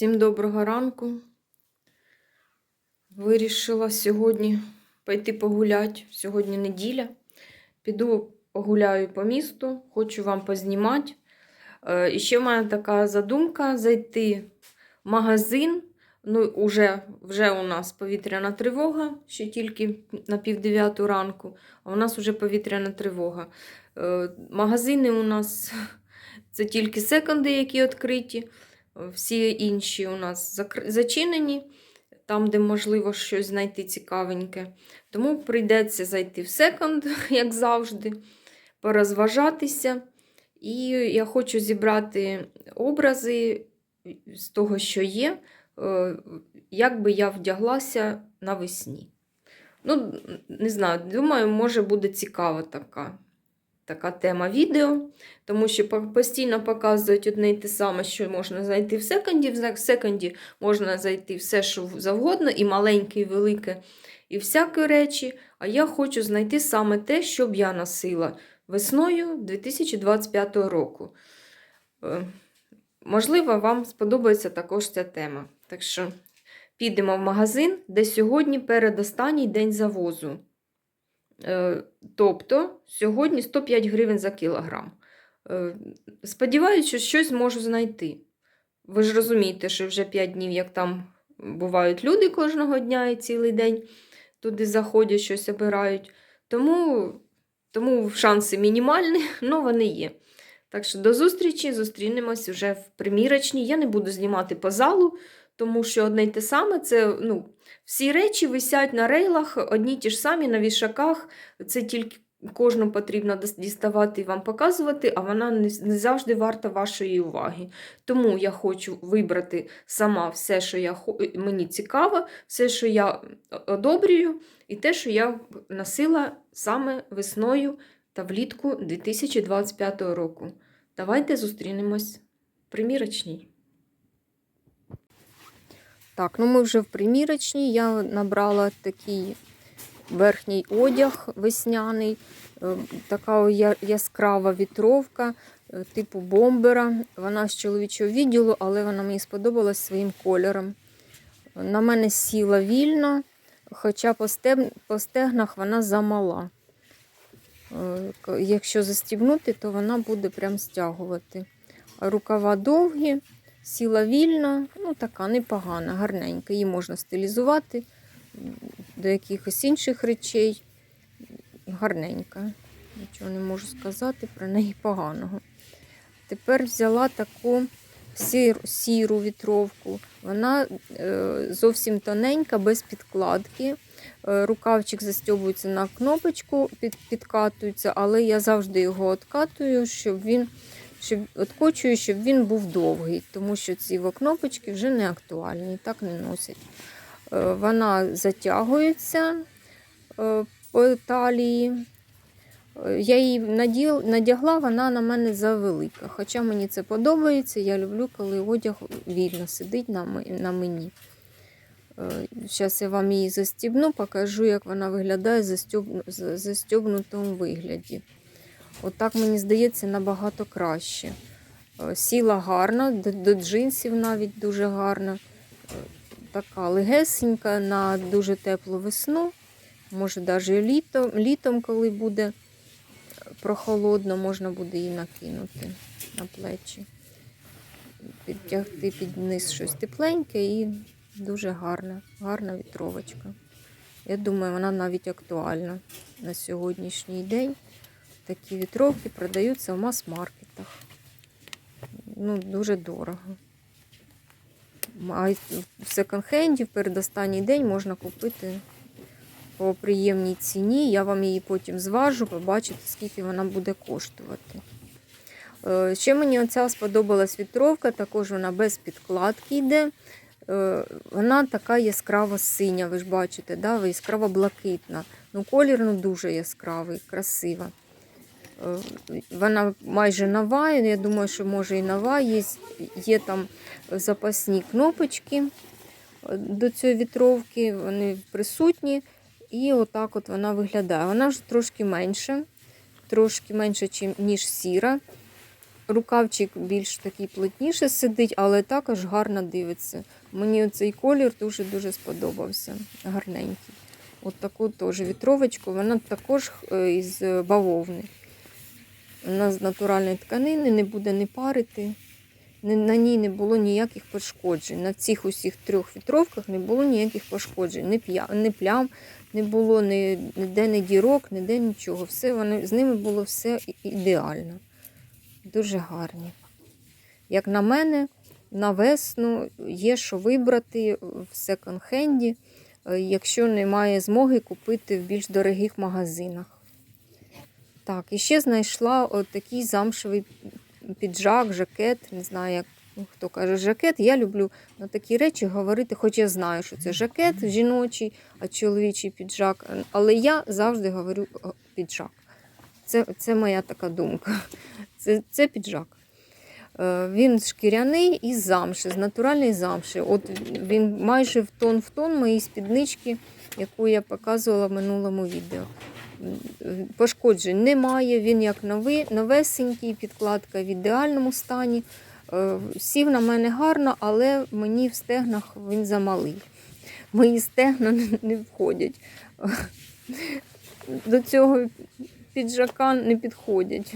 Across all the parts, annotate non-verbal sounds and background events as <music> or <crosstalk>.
Всім доброго ранку. Вирішила сьогодні пойти погуляти. Сьогодні неділя. Піду погуляю по місту, хочу вам познімати. Е, І ще в мене така задумка зайти в магазин. Ну, уже, вже у нас повітряна тривога, ще тільки на півдев'яту ранку, а у нас вже повітряна тривога. Е, Магазини у нас <laughs> це тільки секонди, які відкриті. Всі інші у нас зачинені, там, де можливо щось знайти цікавеньке. Тому прийдеться зайти в секонд, <laughs> як завжди, порозважатися. І я хочу зібрати образи з того, що є, е, як би я вдяглася навесні. Ну, не знаю, думаю, може буде цікава така, така тема відео, тому що постійно показують одне й те саме, що можна знайти в секонді. В секонді можна знайти все, що завгодно, і маленьке, і велике, і всякі речі. А я хочу знайти саме те, що б я носила весною 2025 року. Е, Можливо, вам сподобається також ця тема. Так що підемо в магазин, де сьогодні передостанній день завозу. Е, Тобто сьогодні 105 гривень за кілограм. Е, Сподіваюся, що щось зможу знайти. Ви ж розумієте, що вже 5 днів, як там бувають люди кожного дня і цілий день туди заходять, щось обирають. Тому, тому шанси мінімальні, <laughs> але вони є. Так що до зустрічі, зустрінемось вже в примірочній. Я не буду знімати по залу, тому що одне й те саме це ну, всі речі висять на рейлах, одні ті ж самі на вішаках. Це тільки кожну потрібно діставати і вам показувати, а вона не, завжди варта вашої уваги. Тому я хочу вибрати сама все, що я, мені цікаво, все, що я одобрюю, і те, що я носила саме весною та влітку 2025 року. Давайте зустрінемось в примірочній. Так, ну ми вже в примірочній. Я набрала такий верхній одяг весняний, е, така яскрава вітровка, е, типу бомбера. Вона з чоловічого відділу, але вона мені сподобалась своїм кольором. На мене сіла вільно, хоча по, стегнах вона замала. Е, Якщо застібнути, то вона буде прям стягувати. Рукава довгі, сіла вільна, ну така непогана, гарненька. Її можна стилізувати до якихось інших речей. Гарненька. Нічого не можу сказати про неї поганого. Тепер взяла таку сір, сіру вітровку. Вона е, зовсім тоненька, без підкладки. Е, Рукавчик застьобується на кнопочку, під, підкатується, але я завжди його откатую, щоб він щоб откочую, щоб він був довгий, тому що ці кнопочки вже не актуальні, так не носять. Е, Вона затягується е, по талії. Е, Я її надягла, вона на мене завелика. Хоча мені це подобається, я люблю, коли одяг вільно сидить на, мені. Зараз я вам її застібну, покажу, як вона виглядає в застібну- застібнутому вигляді. Отак, мені здається, набагато краще. Е, Сіла гарна, до, до джинсів навіть дуже гарна. Е, Така легесенька на дуже теплу весну. Може, навіть літом, літом, коли буде прохолодно, можна буде її накинути на плечі. Підтягти під низ щось тепленьке і дуже гарна, гарна вітровочка. Я думаю, вона навіть актуальна на сьогоднішній день. Такі вітровки продаються в мас-маркетах. Ну, дуже дорого. А в секонд-хенді в передостанній день можна купити по приємній ціні. Я вам її потім зважу, побачите, скільки вона буде коштувати. Е, Ще мені оця сподобалась вітровка, також вона без підкладки йде. Е, Вона така яскраво синя, ви ж бачите, да? яскраво блакитна. Ну, колір ну, дуже яскравий, красива. Е, Вона майже нова, я думаю, що може і нова. Є, є там запасні кнопочки е, до цієї вітровки, вони присутні. І отак от вона виглядає. Вона ж трошки менша, трошки менше, ніж сіра. Рукавчик більш такий плотніше сидить, але також гарно дивиться. Мені цей колір дуже-дуже сподобався. Гарненький. От таку теж вітровочку, вона також е, із бавовни. З натуральної тканини, не буде не парити. На ній не було ніяких пошкоджень. На цих усіх трьох вітровках не було ніяких пошкоджень. Ні, плям, не було ні, ніде ні дірок, ніде нічого. Все, вони, з ними було все ідеально. Дуже гарні. Як на мене, на весну є що вибрати в секонд-хенді, е, якщо немає змоги купити в більш дорогих магазинах. Так, і ще знайшла от такий замшевий піджак, жакет. Не знаю, як хто каже жакет. Я люблю на такі речі говорити, хоч я знаю, що це жакет жіночий, а чоловічий піджак. Але я завжди говорю піджак. Це, це моя така думка. Це, це піджак. Е, Він шкіряний і замши, з натуральної замши. От він майже в тон в тон моїй спіднички, яку я показувала в минулому відео. Пошкоджень немає, він як новий, новесенький, підкладка в ідеальному стані. Е, Сів на мене гарно, але мені в стегнах він замалий. Мої стегна не- входять. До цього піджака не підходять.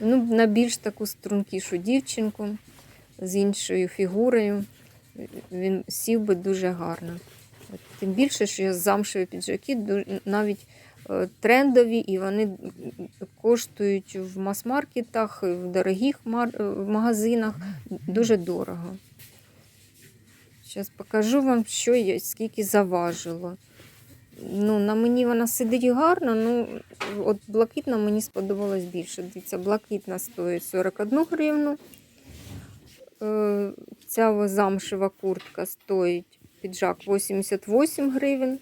Ну, на більш таку стрункішу дівчинку з іншою фігурою. Він сів би дуже гарно. Тим більше, що замшеві піджаки навіть трендові, і вони коштують в мас-маркетах, в дорогих е, магазинах дуже дорого. Зараз покажу вам, що я скільки заважило. Ну, на мені вона сидить гарно, ну от блакитна мені сподобалась більше. Дивіться, блакитна стоїть 41 гривну. Е, Ця замшева куртка стоїть піджак 88 гривень.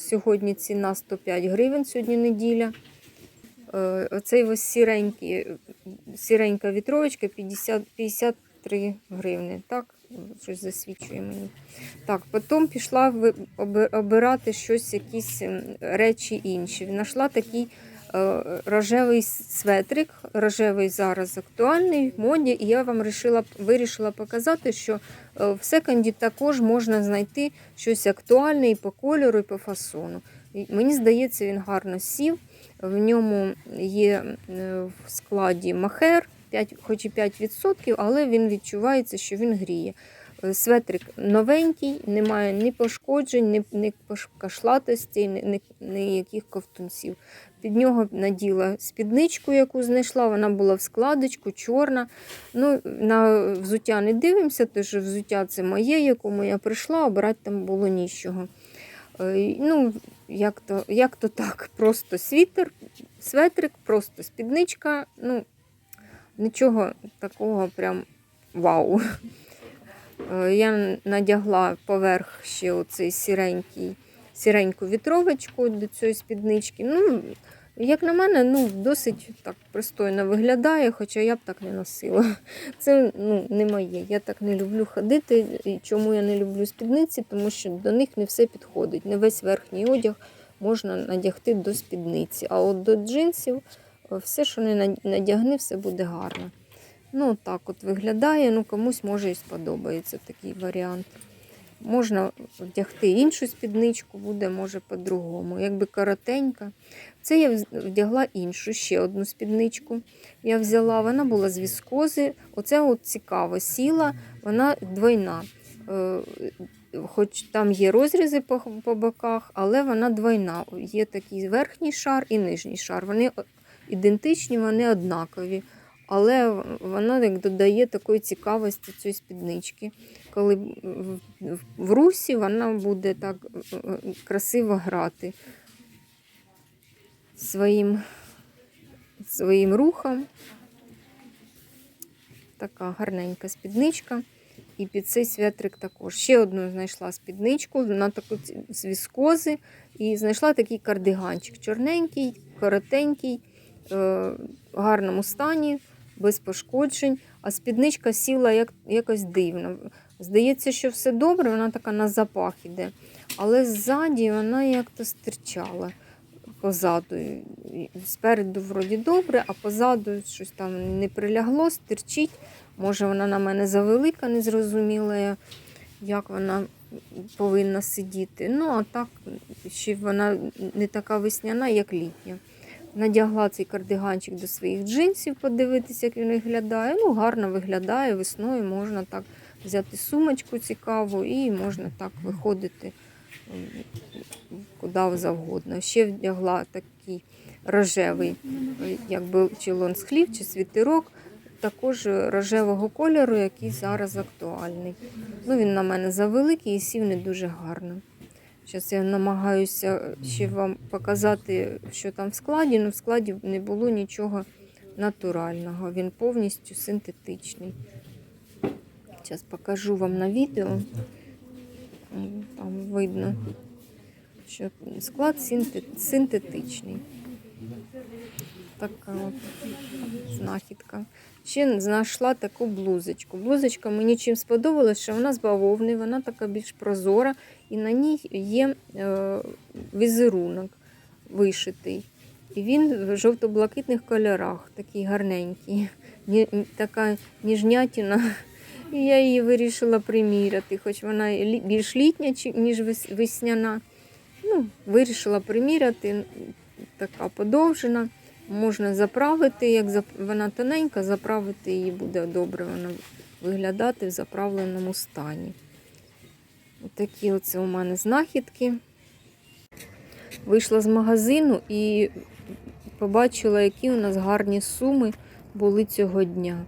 Сьогодні ціна 105 гривень, сьогодні неділя. Е, Оцей ось сіренький, сіренька вітровочка 50, 53 гривни. Так, щось засвідчує мені. Так, потім пішла обирати щось, якісь ем, речі інші. Знайшла такий рожевий светрик. Рожевий зараз актуальний в моді, і я вам вирішила, вирішила показати, що е, в секонді також можна знайти щось актуальне і по кольору, і по фасону. Мені здається, він гарно сів. В ньому є е, в складі махер, 5, хоч і 5%, але він відчувається, що він гріє. Светрик новенький, немає ні пошкоджень, ні, ні кашлатостей, ні, ні, ніяких ковтунців. Під нього наділа спідничку, яку знайшла. Вона була в складочку, чорна. Ну, на взуття не дивимося, що взуття це моє, якому я прийшла, обирати там було нічого. Е, Ну, як то, як то так, просто світер, светрик, просто спідничка. Ну, нічого такого прям вау. Е, Я надягла поверх ще оцей сіренький, сіреньку вітровочку до цієї спіднички. Ну, як на мене, ну, досить так пристойно виглядає, хоча я б так не носила. <laughs> Це ну, не моє. Я так не люблю ходити. І чому я не люблю спідниці? Тому що до них не все підходить. Не весь верхній одяг можна надягти до спідниці. А от до джинсів е, все, що не над- надягни, все буде гарно. Ну, так от виглядає, ну комусь може і сподобається такий варіант. Можна вдягти іншу спідничку, буде може по-другому. Якби коротенька. Це я вдягла іншу, ще одну спідничку. Я взяла, вона була з віскози. Оце от цікаво, сіла, вона двойна. Е, Хоч там є розрізи по, по боках, але вона двойна. Є такий верхній шар і нижній шар. Вони ідентичні, вони однакові. Але вона як додає такої цікавості цієї спіднички. Коли в, русі вона буде так е, е, красиво грати своїм, своїм рухом. Така гарненька спідничка. І під цей святрик також. Ще одну знайшла спідничку, вона таку з віскози. І знайшла такий кардиганчик. Чорненький, коротенький, е, в гарному стані, без пошкоджень. А спідничка сіла як, якось дивно. Здається, що все добре, вона така на запах іде. Але ззаді вона як-то стирчала. позаду. Спереду вроді добре, а позаду щось там не прилягло, стирчить. Може, вона на мене завелика, не зрозуміла, як вона повинна сидіти. Ну, а так, ще вона не така весняна, як літня. Надягла цей кардиганчик до своїх джинсів, подивитися, як він виглядає. Ну, гарно виглядає, весною можна так взяти сумочку цікаву і можна так виходити куди завгодно. Ще вдягла такий рожевий, якби чи лонсхлів, чи світерок, також рожевого кольору, який зараз актуальний. Ну, він на мене завеликий і сів не дуже гарно. Зараз я намагаюся ще вам показати, що там в складі. Ну, в складі не було нічого натурального. Він повністю синтетичний. Зараз покажу вам на відео. Там видно, що склад синтетичний. Така знахідка. Ще знайшла таку блузочку. Блузочка мені чим сподобалась, що вона з бавовни, вона така більш прозора, і на ній є е, візерунок вишитий. І він в жовто-блакитних кольорах, такий гарненький, така ніжнятіна. І я її вирішила приміряти, хоч вона більш літня, ніж весняна. Ну, вирішила приміряти, така подовжена. Можна заправити, як вона тоненька, заправити її буде добре вона виглядати в заправленому стані. Такі оце у мене знахідки. Вийшла з магазину і побачила, які у нас гарні суми були цього дня.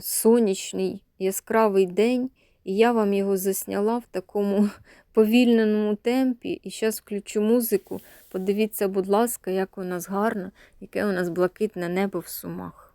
Сонячний, яскравий день, і я вам його засняла в такому повільненому темпі. І зараз включу музику. Подивіться, будь ласка, як у нас гарно, яке у нас блакитне небо в сумах.